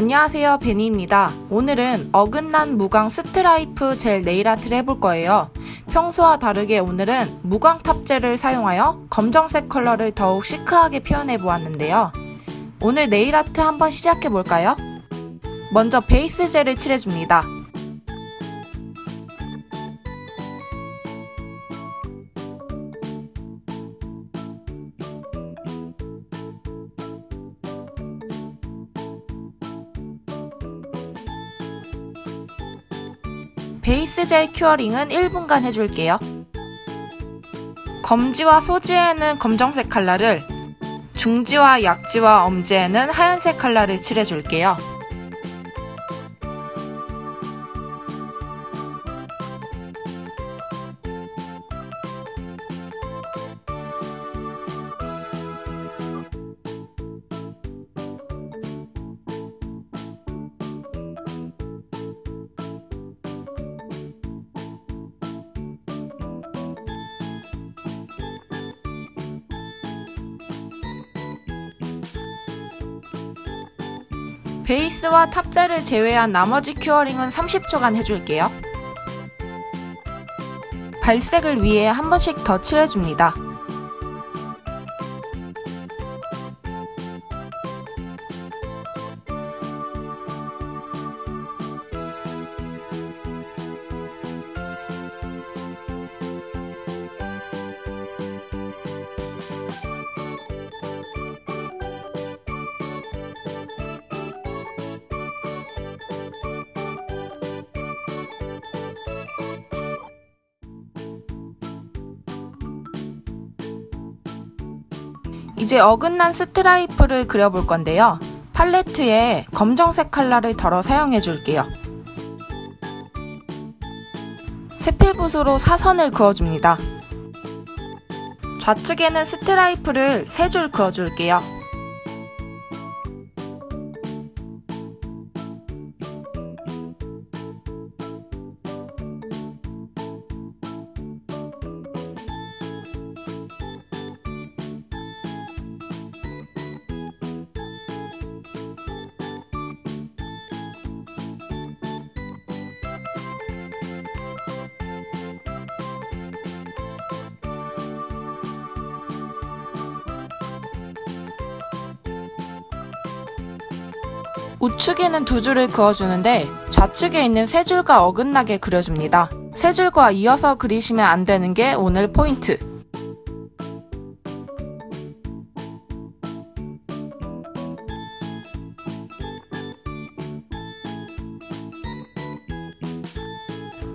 안녕하세요 베니입니다. 오늘은 어긋난 무광 스트라이프 젤 네일 아트를 해볼 거예요. 평소와 다르게 오늘은 무광 탑젤을 사용하여 검정색 컬러를 더욱 시크하게 표현해 보았는데요. 오늘 네일 아트 한번 시작해 볼까요? 먼저 베이스 젤을 칠해줍니다. 베이스 젤 큐어링은 1분간 해줄게요. 검지와 소지에는 검정색 컬러를, 중지와 약지와 엄지에는 하얀색 컬러를 칠해줄게요. 베이스와 탑젤을 제외한 나머지 큐어링은 30초간 해줄게요. 발색을 위해 한 번씩 더 칠해줍니다. 이제 어긋난 스트라이프를 그려볼 건데요. 팔레트에 검정색 컬러를 덜어 사용해 줄게요. 세필붓으로 사선을 그어줍니다. 좌측에는 스트라이프를 3줄 그어줄게요. 우측에는 두 줄을 그어주는데 좌측에 있는 세 줄과 어긋나게 그려줍니다. 세 줄과 이어서 그리시면 안 되는 게 오늘 포인트.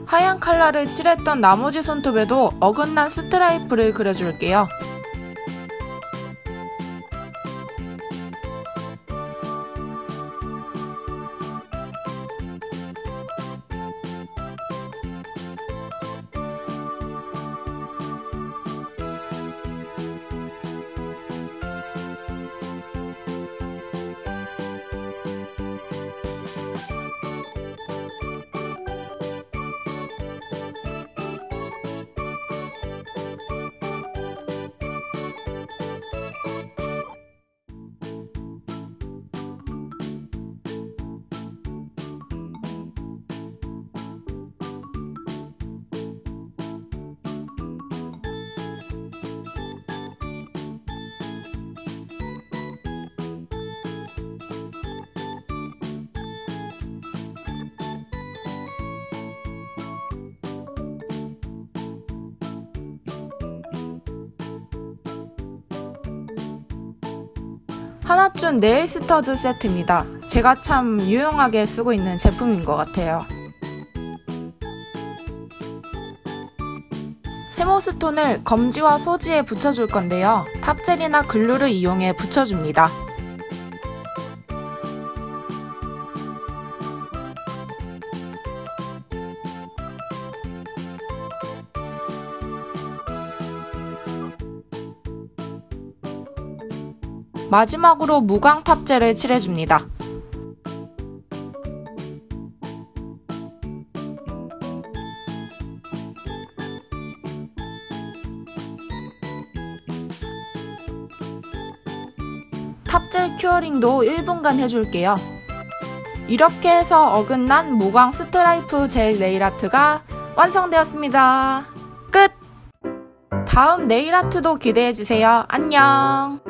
하얀 컬러를 칠했던 나머지 손톱에도 어긋난 스트라이프를 그려줄게요. 하나쯤 네일 스터드 세트입니다. 제가 참 유용하게 쓰고 있는 제품인 것 같아요. 세모스톤을 검지와 소지에 붙여줄 건데요. 탑젤이나 글루를 이용해 붙여줍니다. 마지막으로 무광 탑재를 칠해줍니다. 탑젤 큐어링도 1분간 해줄게요. 이렇게 해서 어긋난 무광 스트라이프 젤 네일 아트가 완성되었습니다. 끝! 다음 네일 아트도 기대해주세요. 안녕!